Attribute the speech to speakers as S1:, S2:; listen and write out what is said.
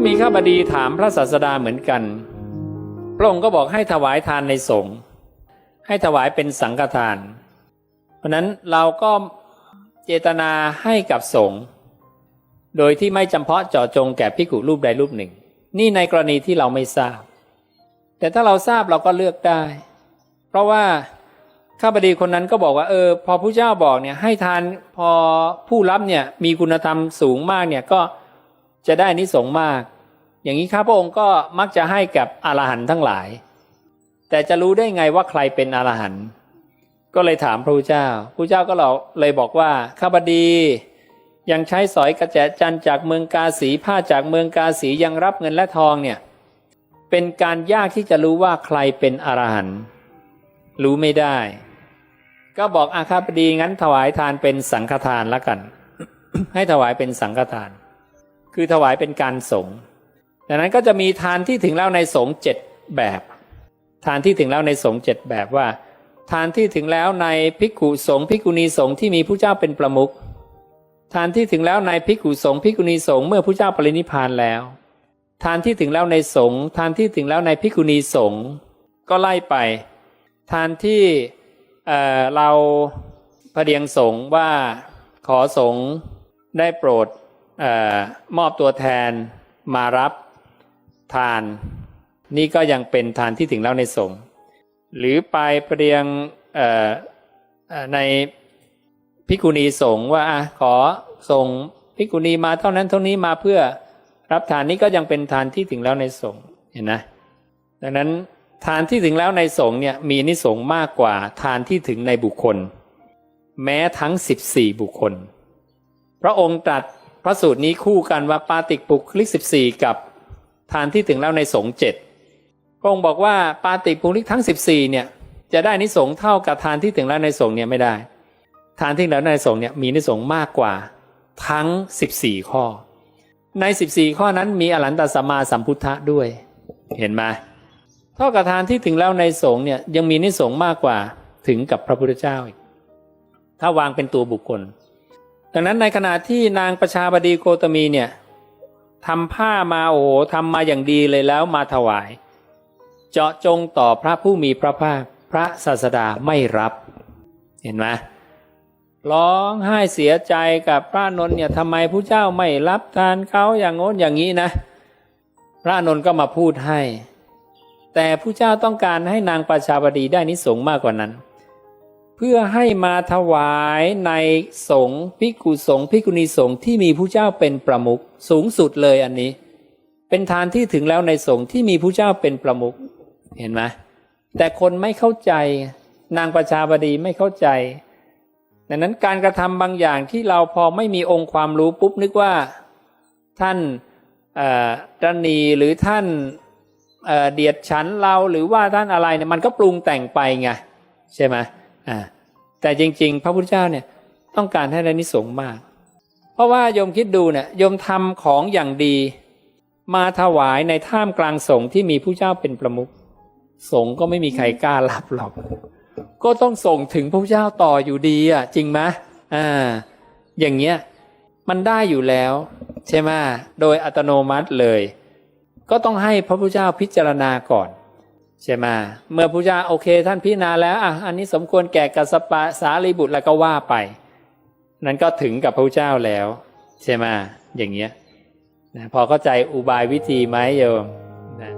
S1: ก็มีข้าบดีถามพระศาสดาเหมือนกัน พระองค์ก็บอกให้ถวายทานในสงฆ์ให้ถวายเป็นสังฆทาน เพราะนั้นเราก็เจตนาให้กับสงฆ์โดยที่ไม่จำเพาะเจาะจงแก่พิกุรูปใดรูปหนึ่ง นี่ในกรณีที่เราไม่ทราบ แต่ถ้าเราทราบเราก็เลือกได้ เพราะว่าข้าบดีคนนั้นก็บอกว่าเออ พอผู้เจ้าบอกเนี่ยให้ทานพอผู้รับเนี่ยมีคุณธรรมสูงมากเนี่ยก็ จะได้นิสงส์มาก อย่างนี้ข้าพระองค์ก็มักจะให้กับอรหันต์ทั้งหลาย แต่จะรู้ได้ไงว่าใครเป็นอรหันต์ก็เลยถามพระพุทธเจ้าพระุทธเจ้าก็เราเลยบอกว่าข้าบดียังใช้สอยกระแจจันจากเมืองกาสีผ้าจากเมืองกาสียังรับเงินและทองเนี่ยเป็นการยากที่จะรู้ว่าใครเป็นอรหันต์รู้ไม่ได้ ก็บอกอาคาบดีงั้นถวายทานเป็นสังฆทานละกัน ให้ถวายเป็นสังฆทาน คือถวายเป็นการสงดังนั้นก็จะมีทานที่ถึงแล้วในสงเจ็ดแบบ ทานที่ถึงแล้วในสงเจ็ดแบบว่า ทานที่ถึงแล้วในภิกขุสงภิกขุณีสงที่มีผู้เจ้าเป็นประมุขทานที่ถึงแล้วในภิกขุสงภิกขุณีสงเมื่อผู้เจ้าปรินิพานแล้ว ทานที่ถึงแล้วในสงทานที่ถึงแล้วในภิกขุณีสงก็ไล่ไป ทานที่เอ่อเราพระเดียงสงว่าขอสงได้โปรด ออมอบตัวแทนมารับทาน นี่ก็ยังเป็นทานที่ถึงแล้วในสงฆ์หรือไปพระเดียงในภิกุณีสงฆ์ว่าอขอส่งภิกุณีมาเท่านั้นเท่านี้มาเพื่อรับทานนี้ก็ยังเป็นทานที่ถึงแล้วในสงฆ์เห็นนะดังนั้นทานที่ถึงแล้วในสงฆ์เนี่ยมีนิสงส์มากกว่าทานที่ถึงในบุคคล แม้ทั้ง 14 บุคคล พระองค์ตรัส ระสูตรนี้คู่กันว่าปาติกปุคลิก14 กับทานที่ถึงแล้วในสงฆ์เจ็ดพระองค์บอกว่าปาติกปุคลิกทั้ง 14เนี่ยจะได้นิสงเท่ากับทานที่ถึงแล้วในสงฆ์เนี่ยไม่ได้ ทานที่ถึงแล้วในสงฆ์เนี่ยมีนิสงมากกว่าทั้ง 14 ข้อ ใน 14 ข้อนั้นมีอรหันตสัมมาสัมพุทธะด้วย เห็นไหมเท่ากับทานที่ถึงแล้วในสงฆ์เนี่ยยังมีนิสงมากกว่าถึงกับพระพุทธเจ้าอีกถ้าวางเป็นตัวบุคคล ดังนั้นในขณะที่นางประชาบดีโคตมีเนี่ยทำผ้ามาโอ้โหทำมาอย่างดีเลยแล้วมาถวาย เจาะจงต่อพระผู้มีพระภาคพระศาสดาไม่รับ เห็นไหมร้องไห้เสียใจกับพระนนท์เนี่ยทำไมผู้เจ้าไม่รับทานเขาอย่างโน้นอย่างนี้นะ พระนนท์ก็มาพูดให้ แต่ผู้เจ้าต้องการให้นางประชาบดีได้นิสงมากกว่านั้น เพื่อให้มาถวายในสงฆ์พิกุสงฆ์พิกุณีสงฆ์ที่มีผู้เจ้าเป็นประมุขสูงสุดเลยอันนี้ เป็นทานที่ถึงแล้วในสงฆ์ที่มีผู้เจ้าเป็นประมุขเห็นไหมแต่คนไม่เข้าใจนางประชาบดีไม่เข้าใจดังนั้นการกระทำบางอย่างที่เราพอไม่มีองค์ความรู้ปุ๊บนึกว่าท่านเอ่อตรณีหรือท่านเเดียดฉันเราหรือว่าท่านอะไรเนี่ยมันก็ปรุงแต่งไปไงใช่ไหม อ่าแต่จริง ๆ พระพุทธเจ้าเนี่ยต้องการให้ได้นิสงส์มาก เพราะว่าโยมคิดดูเนี่ยโยมทำของอย่างดี มาถวายในท่ามกลางสงฆ์ที่มีผู้เจ้าเป็นประมุขสงฆ์ก็ไม่มีใครกล้ารับหรอก ก็ต้องส่งถึงพระพุทธเจ้าต่ออยู่ดีอะ จริงไหมอ่า อย่างเงี้ยมันได้อยู่แล้ว ใช่ไหมโดยอัตโนมัติเลย ก็ต้องให้พระพุทธเจ้าพิจารณาก่อน ใช่ไหมเมื่อพระพุทธเจ้าโอเค ท่านพิจารณาแล้วอะอันนี้สมควรแก่กัสปะสารีบุตรแล้วก็ว่าไป นั้นก็ถึงกับพระเจ้าแล้ว ใช่ไหมอย่างเงี้ยนะพอเข้าใจอุบายวิธีไหมโยมนะ